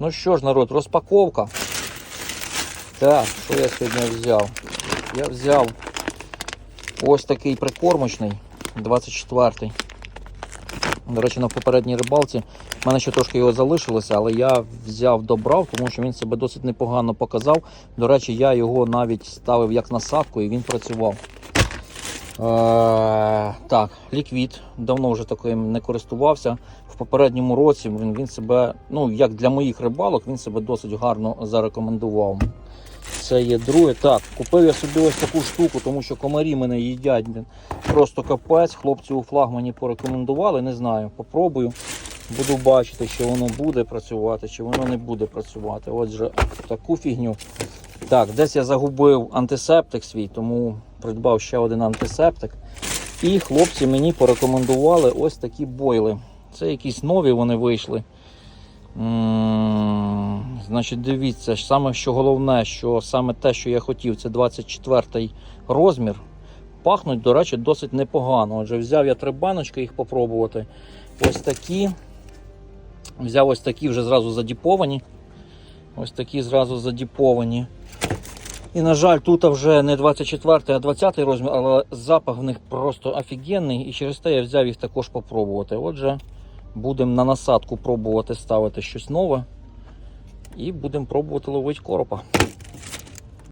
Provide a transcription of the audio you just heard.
Ну що ж, народ, розпаковка. Так, що я сьогодні взяв? Я взяв ось такий прикормочний 24-й. До речі, на попередній рибалці в мене ще трошки його залишилося, але я взяв добрав, тому що він себе досить непогано показав. До речі, я його навіть ставив як насадку і він працював. Так, ліквід. Давно вже таким не користувався. В попередньому році він, він себе, ну як для моїх рибалок, він себе досить гарно зарекомендував. Це є друге. Так, купив я собі ось таку штуку, тому що комарі мене їдять. Просто капець. Хлопці у флагмані порекомендували, не знаю. Попробую. Буду бачити, чи воно буде працювати, чи воно не буде працювати. Отже, таку фігню. Так, десь я загубив антисептик свій, тому придбав ще один антисептик. І хлопці мені порекомендували ось такі бойли. Це якісь нові вони вийшли. Значить, дивіться, саме що головне, що саме те, що я хотів, це 24 розмір. Пахнуть, до речі, досить непогано. Отже, взяв я три баночки їх попробувати. Ось такі. Взяв ось такі вже зразу задіповані. Ось такі зразу задіповані. І, на жаль, тут вже не 24, а 20 розмір, але запах в них просто офігенний. І через те я взяв їх також попробувати. Отже, будемо на насадку пробувати ставити щось нове. І будемо пробувати ловити коропа.